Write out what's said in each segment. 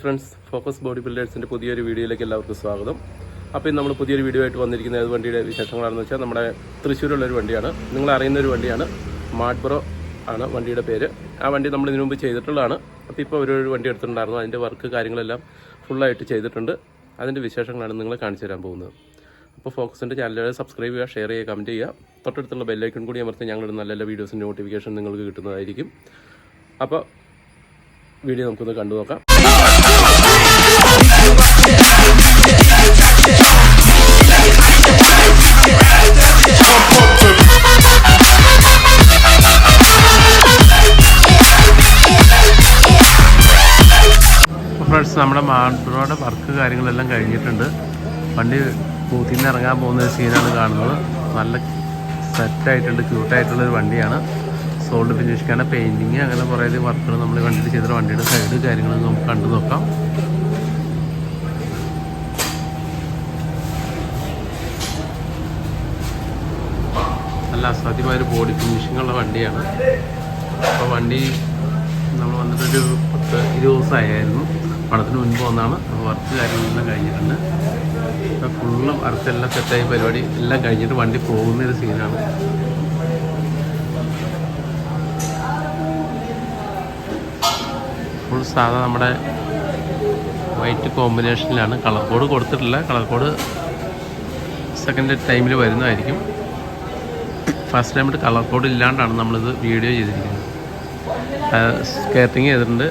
Friends focus body ബിൽഡേഴ്സിന്റെ പുതിയൊരു വീഡിയോയിലേക്ക് എല്ലാവർക്കും സ്വാഗതം. അപ്പോൾ നമ്മൾ പുതിയൊരു വീഡിയോ ആയിട്ട് വന്നിരിക്കുന്ന ഏത് വണ്ടിയുടെ വിശേഷങ്ങളാണെന്ന് വെച്ചാൽ നമ്മുടെ തൃശ്ശൂരുള്ള ഒരു വണ്ടിയാണ്. നിങ്ങൾ അറിയുന്ന ഒരു വണ്ടിയാണ്. മാഡ്ബ്രോ ആണ് വണ്ടിയുടെ പേര്. ആ വണ്ടി നമ്മൾ ഇതിനു മുമ്പ് ചെയ്തിട്ടുള്ളതാണ്. അപ്പോൾ ഇപ്പോൾ ഒരു വണ്ടി എടുത്തിട്ടുണ്ടായിരുന്നു. അതിന്റെ വർക്ക് കാര്യങ്ങളെല്ലാം ഫുള്ളായിട്ട് ചെയ്തിട്ടുണ്ട്. അതിന്റെ വിശേഷങ്ങളാണ് നിങ്ങളെ കാണിച്ചു തരാൻ പോകുന്നത്. അപ്പോൾ ഫോക്കസിന്റെ ചാനലുകൾ സബ്സ്ക്രൈബ് ചെയ്യുക ഷെയർ ചെയ്യുക കമന്റ് ചെയ്യുക. തൊട്ടടുത്തുള്ള ബെല്ലൈക്കൺ കൂടി അമർത്തി ഞങ്ങളുടെ നല്ല നല്ല വീഡിയോസിന്റെ നോട്ടിഫിക്കേഷൻ നിങ്ങൾക്ക് കിട്ടുന്നതായിരിക്കും. അപ്പോൾ വീഡിയോ നമുക്കൊന്ന് കണ്ടു നോക്കാം നമ്മുടെ മാർബിളോടെ വർക്ക് കാര്യങ്ങളെല്ലാം കഴിഞ്ഞിട്ടുണ്ട്. വണ്ടി കൂത്തിൽ നിന്ന് ഇറങ്ങാൻ പോകുന്ന ഒരു സീനാണ് കാണുന്നത്. നല്ല സെറ്റായിട്ടുണ്ട് ക്യൂട്ടായിട്ടുള്ളൊരു വണ്ടിയാണ്. സോൾഡ് ഫിനിഷിക്കാണ് പെയിന്റിങ് അങ്ങനെ കുറേ വർക്കുകൾ നമ്മൾ വണ്ടിയിൽ ചെയ്തിട്ട് വണ്ടിയുടെ സൈഡ് കാര്യങ്ങൾ നമുക്ക് കണ്ടു നോക്കാം. നല്ല അസാധ്യമായ ഒരു ബോഡി ഫിനിഷിങ്ങുള്ള വണ്ടിയാണ്. അപ്പോൾ വണ്ടി നമ്മൾ വന്നിട്ടൊരു പത്ത് ഇരുപത് ദിവസമായിരുന്നു പണത്തിന് മുൻപ് വന്നാണ്. വർക്ക് കാര്യങ്ങളെല്ലാം കഴിഞ്ഞിട്ടുണ്ട്. ഫുള്ള് ഫുള്ളും വർക്കെല്ലാം സെറ്റായി പരിപാടി എല്ലാം കഴിഞ്ഞിട്ട് വണ്ടി പോകുന്ന ഒരു സീനാണ് ഫുൾ സാധാ നമ്മുടെ വൈറ്റ് കോമ്പിനേഷനിലാണ് കളർ കോഡ് കൊടുത്തിട്ടില്ല. കളർ കോഡ് സെക്കൻഡ് ടൈമിൽ വരുന്നതായിരിക്കും. ഫസ്റ്റ് ടൈമിട്ട് കളർ കോഡ് ഇല്ലാണ്ടാണ് നമ്മളിത് വീഡിയോ ചെയ്തിരിക്കുന്നത്. സ്കേറ്റിങ് ചെയ്തിട്ടുണ്ട്.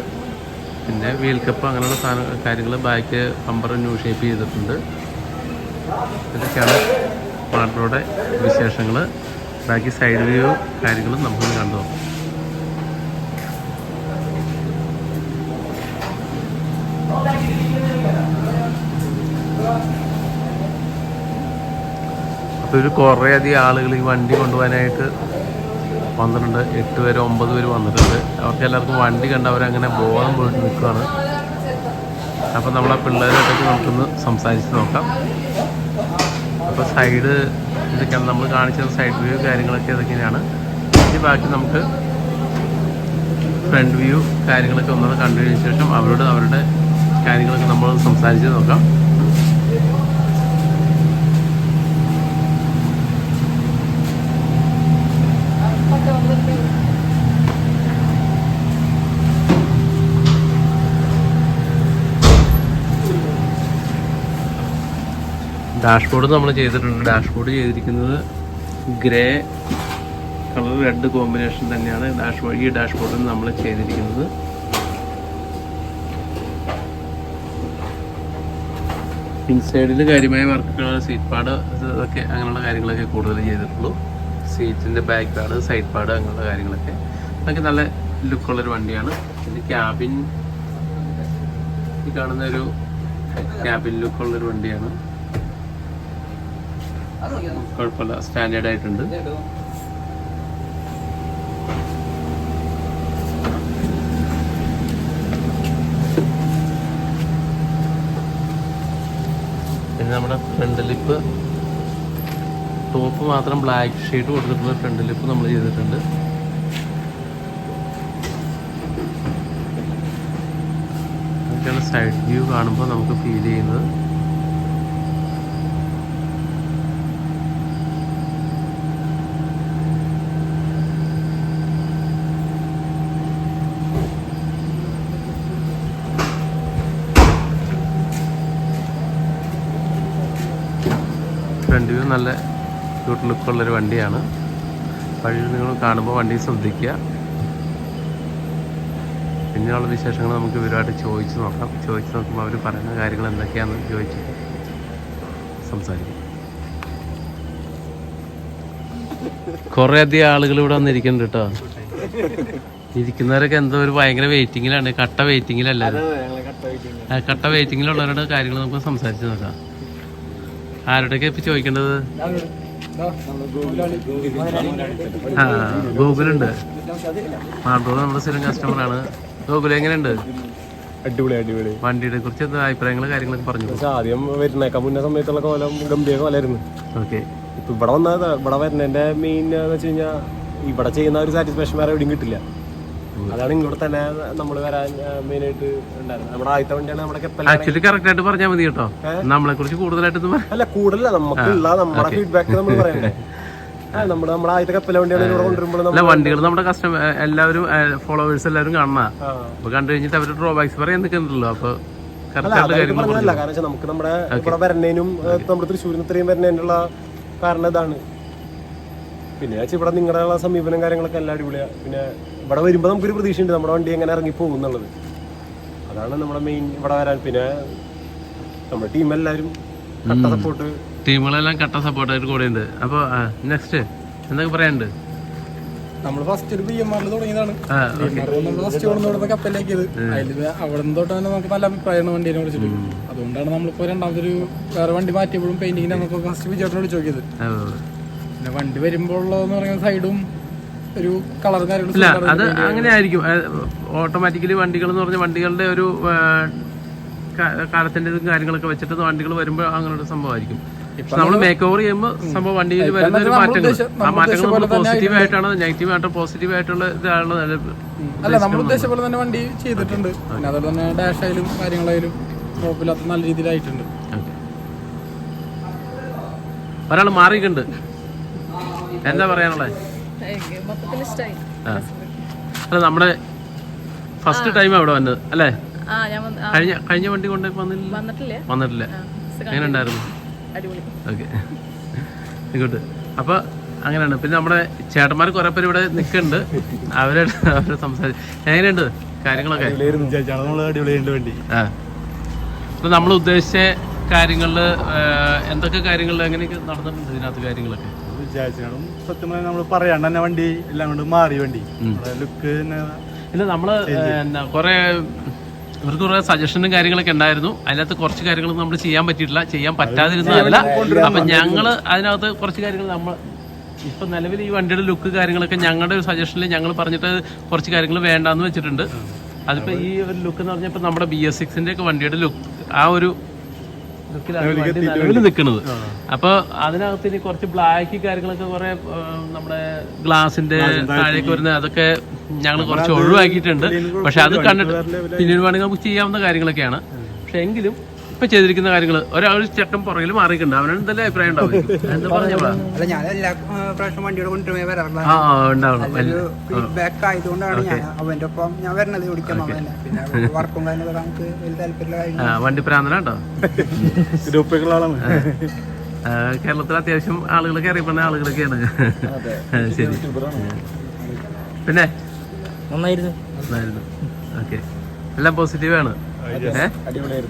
പിന്നെ വീൽ കപ്പ് അങ്ങനെയുള്ള സാധന കാര്യങ്ങൾ ബാക്ക് പമ്പർ ന്യൂ ഷേപ്പ് ചെയ്തിട്ടുണ്ട്. ഇതൊക്കെയാണ് മാർബിളുടെ വിശേഷങ്ങൾ ബാക്കി സൈഡ് വ്യൂ കാര്യങ്ങളും നമുക്ക് കണ്ടു നോക്കാം. അപ്പോൾ ഒരു കുറേ അധികം ആളുകൾ ഈ വണ്ടി കൊണ്ടുപോകാനായിട്ട് വന്നിട്ടുണ്ട് എട്ട് പേര് ഒമ്പത് പേര് വന്നിട്ടുണ്ട്. അവർക്ക് എല്ലാവർക്കും വണ്ടി കണ്ട് അവരങ്ങനെ ബോധം പോയിട്ട് നിൽക്കുകയാണ് അപ്പം നമ്മളെ പിള്ളേരായിട്ടൊക്കെ നമുക്കൊന്ന് സംസാരിച്ച് നോക്കാം. അപ്പോൾ സൈഡ് ഇതൊക്കെയാണ് നമ്മൾ കാണിച്ച സൈഡ് വ്യൂ കാര്യങ്ങളൊക്കെ ഇതൊക്കെയാണ്. ഇനി ബാക്കി നമുക്ക് ഫ്രണ്ട് വ്യൂ കാര്യങ്ങളൊക്കെ ഒന്നുകൂടെ കണ്ടതിന് ശേഷം അവരോട് അവരുടെ കാര്യങ്ങളൊക്കെ നമ്മൾ സംസാരിച്ച് നോക്കാം. ഡാഷ്ബോർഡ് നമ്മൾ ചെയ്തിട്ടുണ്ട്. ഡാഷ്ബോർഡ് ചെയ്തിരിക്കുന്നത് ഗ്രേ കളർ റെഡ് കോമ്പിനേഷൻ തന്നെയാണ് ഡാഷ്ബോർഡ് ഈ ഡാഷ്ബോർഡിൽ നമ്മൾ ചെയ്തിരിക്കുന്നത്. ഇൻസൈഡിൽ കാര്യമായ വർക്കുകൾ സീറ്റ് പാഡ് ഇതൊക്കെ അങ്ങനെയുള്ള കാര്യങ്ങളൊക്കെ കൂടുതൽ ചെയ്തിട്ടുള്ളൂ. സീറ്റിന്റെ ബാക്ക് പാഡ് സൈഡ് പാഡ് അങ്ങനെയുള്ള കാര്യങ്ങളൊക്കെ. അതൊക്കെ നല്ല ലുക്കുള്ളൊരു വണ്ടിയാണ്. പിന്നെ ക്യാബിൻ ഈ കാണുന്ന ഒരു ക്യാബിൻ ലുക്കുള്ളൊരു വണ്ടിയാണ്. കുഴപ്പമില്ല. സ്റ്റാൻഡേർഡ് ആയിട്ടുണ്ട്. പിന്നെ നമ്മുടെ ഫ്രണ്ട് ലിപ്പ് ടോപ്പ് മാത്രം ബ്ലാക്ക് ഷെയ്ഡ് കൊടുത്തിട്ടുള്ള ഫ്രണ്ട് ലിപ്പ് നമ്മൾ ചെയ്തിട്ടുണ്ട്. സൈഡ് വ്യൂ കാണുമ്പോൾ നമുക്ക് ഫീൽ ചെയ്യുന്നത്. ഫ്രണ്ട് വ്യൂ നല്ല ക്യൂട്ട് ലുക്കുള്ളൊരു വണ്ടിയാണ്. വഴിയിൽ നിങ്ങൾ കാണുമ്പോൾ വണ്ടി ശ്രദ്ധിക്കുക. പിന്നെയുള്ള വിശേഷങ്ങൾ നമുക്ക് ഇവരുമായിട്ട് ചോദിച്ച് നോക്കാം. ചോദിച്ച് നോക്കുമ്പോൾ അവർ പറയുന്ന കാര്യങ്ങൾ എന്തൊക്കെയാണെന്ന് ചോദിച്ച് സംസാരിക്കും. കുറേയധികം ആളുകൾ ഇവിടെ വന്നിരിക്കുന്നുണ്ട് കേട്ടോ. ഇരിക്കുന്നവരൊക്കെ എന്തോ ഒരു ഭയങ്കര വെയിറ്റിങ്ങിലാണ് കട്ട വെയിറ്റിങ്ങിലല്ലേ കട്ട വെയിറ്റിങ്ങിലുള്ളവരുടെ കാര്യങ്ങൾ നമുക്ക് സംസാരിച്ച് നോക്കാം. ആരുടെയൊക്കെ ഇപ്പൊ ചോദിക്കേണ്ടത്? ആ ഗൂഗിളുണ്ട് മാർബിൾ നമ്മുടെ സ്ഥിരം കസ്റ്റമറാണ് ഗൂഗിൾ എങ്ങനെയുണ്ട്? അടിപൊളി അടിപൊളി. വണ്ടിയുടെ കുറിച്ച് എന്താ അഭിപ്രായങ്ങൾ കാര്യങ്ങളൊക്കെ പറഞ്ഞു. പക്ഷെ ആദ്യം വരുന്നേക്കാം മുന്നേ സമയത്തുള്ള കോലം ഗംഭീര കോലായിരുന്നു. ഓക്കെ. ഇപ്പൊ ഇവിടെ വന്നത് ഇവിടെ വരുന്നതിന്റെ മെയിൻ എന്ന് വെച്ച് കഴിഞ്ഞാൽ ഇവിടെ ചെയ്യുന്ന ഒരു സാറ്റിസ്ഫാക്ഷൻ വേറെ എവിടെയും കിട്ടില്ല. അതാണ് ഇങ്ങോട്ട് തന്നെ നമ്മൾ വരാൻ മെയിൻ ആയിട്ട് ഉണ്ടായിരുന്നത്. നമ്മുടെ ആദ്യത്തെ വണ്ടിയാണ് നമ്മുടെ ആക്ച്വലി കറക്റ്റ് ആയിട്ട് പറഞ്ഞാൽ മതി കേട്ടോ. നമ്മളെ കുറിച്ച് കൂടുതലായിട്ട് അല്ല കൂടുതല നമുക്കുള്ള നമ്മുടെ ഫീഡ്ബാക്ക് നമ്മൾ പറയണ്ടേ? നമ്മുടെ നമ്മുടെ ആദ്യത്തെ കപ്പൽ വണ്ടിയാണ് ഇവിടെ കൊണ്ടുവരുമ്പോൾ വണ്ടികൾ നമ്മുടെ കസ്റ്റമർ എല്ലാവരും ഫോളോവേഴ്സ് എല്ലാവരും ആ. അപ്പൊ കണ്ടു കഴിഞ്ഞിട്ട് അവർ ഡ്രോബാക്സ് പറയാൻ നിൽക്കുന്നുണ്ടല്ലോ. അപ്പൊ പറഞ്ഞതല്ല. കാരണം നമുക്ക് നമ്മുടെ ഇവിടെ വരുന്നതിനും നമ്മുടെ തൃശ്ശൂരിന് ഇത്രയും വരുന്നതിനുള്ള കാരണം ഇതാണ്. പിന്നെ ചേച്ചി ഇവിടെ നിങ്ങളുടെ സമീപനം കാര്യങ്ങളൊക്കെ എല്ലാം അടിപൊളിയാണ് പിന്നെ ഇവിടെ വരുമ്പോൾ നമുക്കൊരു പ്രതീക്ഷയുണ്ട്. നമ്മുടെ വണ്ടി എങ്ങനെ ഇറങ്ങി പോകും എന്നുള്ളത്. അതാണ് നമ്മുടെ മെയിൻ ഇവിടെ വരാൻ. പിന്നെ നമ്മുടെ ടീമെല്ലാവരും കട്ട സപ്പോർട്ട് ടീമുകളെല്ലാം കട്ട സപ്പോർട്ടായിട്ട് കൂടെ ഉണ്ട്. അപ്പോൾ നെക്സ്റ്റ് എന്തൊക്കെ പറയാനുണ്ട്? നമ്മൾ ഫസ്റ്റ് ഒരു ബി എം ആറിൽ തുടങ്ങിയതാണ്. നമ്മൾ ഫസ്റ്റ് കൊണ്ടുവന്ന കപ്പലിലാക്കിയത്. അതിൽ അവിടെ നിന്ന് തൊട്ട് തന്നെ നമുക്ക് നല്ല അഭിപ്രായമാണ് വണ്ടീനെ കുറിച്ചിട്ട്. അതുകൊണ്ടാണ് നമ്മളിപ്പോ രണ്ടാമതൊരു വേറെ വണ്ടി മാറ്റിയപ്പോഴും പെയിന്റിങ്ങിന് നമുക്ക് ഫസ്റ്റ് വിജയേട്ടനോട് ചോദിച്ചത് ആ, പിന്നെ വണ്ടി വരുമ്പോഴുള്ളതെന്ന് പറയുന്ന സൈഡും ഒരു കളർ ഇല്ല അത് അങ്ങനെ ആയിരിക്കും. ഓട്ടോമാറ്റിക്കലി വണ്ടികൾ എന്ന് പറഞ്ഞ വണ്ടികളുടെ ഒരു കാലത്തിന്റെ ഇതും കാര്യങ്ങളൊക്കെ വെച്ചിട്ട് വണ്ടികൾ വരുമ്പോൾ അങ്ങനെ ഒരു സംഭവമായിരിക്കും നമ്മൾ മേക്ക് ഓവർ ചെയ്യുമ്പോൾ സംഭവം വണ്ടിയിൽ വരുന്ന ഒരു മാറ്റങ്ങൾ. ആ മാറ്റങ്ങൾ നമ്മൾ പോസിറ്റീവ് ആയിട്ടാണ് നെഗറ്റീവ് ആയിട്ട് പോസിറ്റീവ് ആയിട്ടുള്ള ഇതാണ് അല്ല നമ്മൾ ഉദ്ദേശിച്ച പോലെ തന്നെ വണ്ടി ചെയ്തിട്ടുണ്ട്. പിന്നെ അതുപോലെ തന്നെ ഡാഷ് ആയാലും കാര്യങ്ങളായാലും കുഴപ്പമില്ലാത്ത നല്ല രീതിയിലായിട്ടുണ്ട്. ഒരാൾ മാറിയിട്ടുണ്ട്. എന്താ പറയാനുള്ളത് അല്ല നമ്മുടെ ഫസ്റ്റ് ടൈം അവിടെ വന്നത് അല്ലേ? ആ ഞാൻ കഴിഞ്ഞ കഴിഞ്ഞ വണ്ടി കൊണ്ട് വന്നില്ല? വന്നിട്ടില്ലേ. വന്നിട്ടില്ല. എങ്ങനെ ഉണ്ടായിരുന്നു? അടിപൊളി. ഓക്കെ. ഗുഡ് അപ്പൊ അങ്ങനെയാണ്. പിന്നെ നമ്മുടെ ചേട്ടന്മാർ കുറെ പേര് ഇവിടെ നിൽക്കുന്നുണ്ട് അവരെ അവരെ സംസാരിച്ചു എങ്ങനെയുണ്ട് കാര്യങ്ങളൊക്കെ? അപ്പൊ നമ്മൾ ഉദ്ദേശിച്ച കാര്യങ്ങളിൽ എന്തൊക്കെ കാര്യങ്ങളിൽ എങ്ങനെയൊക്കെ നടന്നിട്ടുണ്ട് ഇതിനകത്ത് കാര്യങ്ങളൊക്കെ? വിചാരിച്ചാലും സത്യം പറഞ്ഞാൽ നമ്മൾ പറയാണ്ട് തന്നെ വണ്ടി എല്ലാം കൊണ്ട് മാറി വണ്ടി. ലുക്ക് ഇല്ല നമ്മൾ കൊറേ ഇവർക്ക് കുറെ സജഷനും കാര്യങ്ങളൊക്കെ ഉണ്ടായിരുന്നു. അതിനകത്ത് കുറച്ച് കാര്യങ്ങൾ നമ്മൾ ചെയ്യാൻ പറ്റിയിട്ടില്ല. ചെയ്യാൻ പറ്റാതിരുന്നതല്ല. അപ്പൊ ഞങ്ങൾ അതിനകത്ത് കുറച്ച് കാര്യങ്ങൾ നമ്മൾ ഇപ്പൊ നിലവിൽ ഈ വണ്ടിയുടെ ലുക്ക് കാര്യങ്ങളൊക്കെ ഞങ്ങളുടെ ഒരു സജഷനിൽ ഞങ്ങൾ പറഞ്ഞിട്ട് കുറച്ച് കാര്യങ്ങൾ വേണ്ടാന്ന് വെച്ചിട്ടുണ്ട്. അതിപ്പോ ഈ ഒരു ലുക്ക് എന്ന് പറഞ്ഞപ്പോ നമ്മുടെ ബി എസ് സിക്സിന്റെ ഒക്കെ വണ്ടിയുടെ ലുക്ക് ആ ഒരു നിലവിൽ നിൽക്കുന്നത്. അപ്പൊ അതിനകത്ത് ഇനി കുറച്ച് ബ്ലാക്ക് കാര്യങ്ങളൊക്കെ കുറെ നമ്മുടെ ഗ്ലാസിന്റെ താഴേക്ക് വരുന്ന അതൊക്കെ ഞങ്ങൾ കുറച്ച് ഒഴിവാക്കിയിട്ടുണ്ട്. പക്ഷെ അത് കണ്ടിട്ട് പിന്നീട് വേണമെങ്കിൽ നമുക്ക് ചെയ്യാവുന്ന കാര്യങ്ങളൊക്കെയാണ്. പക്ഷെ എങ്കിലും ഇപ്പൊ ചെയ്തിരിക്കുന്ന കാര്യങ്ങൾ ഒരാൾ ചെക്കൻ പുറകിൽ മാറിയിട്ടുണ്ട്. അവന് എന്തെല്ലാം അഭിപ്രായം ഉണ്ടാവും. എന്താ പറഞ്ഞോളാ അല്ല ഞാൻ എല്ലാ ആ, പ്രാവശ്യം വണ്ടിയുടെ കൊണ്ടുപോയി വരാറുള്ള ആ ആ, ഉണ്ടാവണം. ഒരു ഫീഡ്ബാക്ക് ആയതുകൊണ്ടാണ് ഞാൻ അവന്റെ ഒപ്പം ഞാൻ വരണത് ഓടിക്കാൻ തന്നെ പിന്നെ വർക്കും കാര്യങ്ങളൊക്കെ നമുക്ക് വലിയ താല്പര്യമുള്ള കാര്യം ആ, വണ്ടി പ്രാന്തനാട്ടോ ഗ്രൂപ്പൊക്കെയുള്ള ആളാണ്. ആ, കേരളത്തിൽ അത്യാവശ്യം ആളുകളൊക്കെ അറിയപ്പെടുന്ന ആളുകളൊക്കെയാണ്. ആ, ശരി. പിന്നെ? നന്നായിരുന്നു. നന്നായിരുന്നു. ഓക്കെ എല്ലാം പോസിറ്റീവ് ആണ്. ഏ?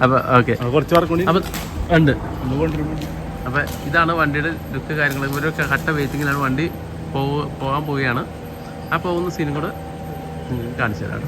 അപ്പൊ ഓക്കെ. ഉണ്ട്. അപ്പൊ ഇതാണ് വണ്ടിയുടെ ലുക്ക് കാര്യങ്ങൾ ഇവരൊക്കെ കട്ട വെയിറ്റിങ്ങിലാണ് വണ്ടി പോകാൻ പോവുകയാണ്. ആ പോകുന്ന സീനും കൂടെ കാണിച്ചു തരാം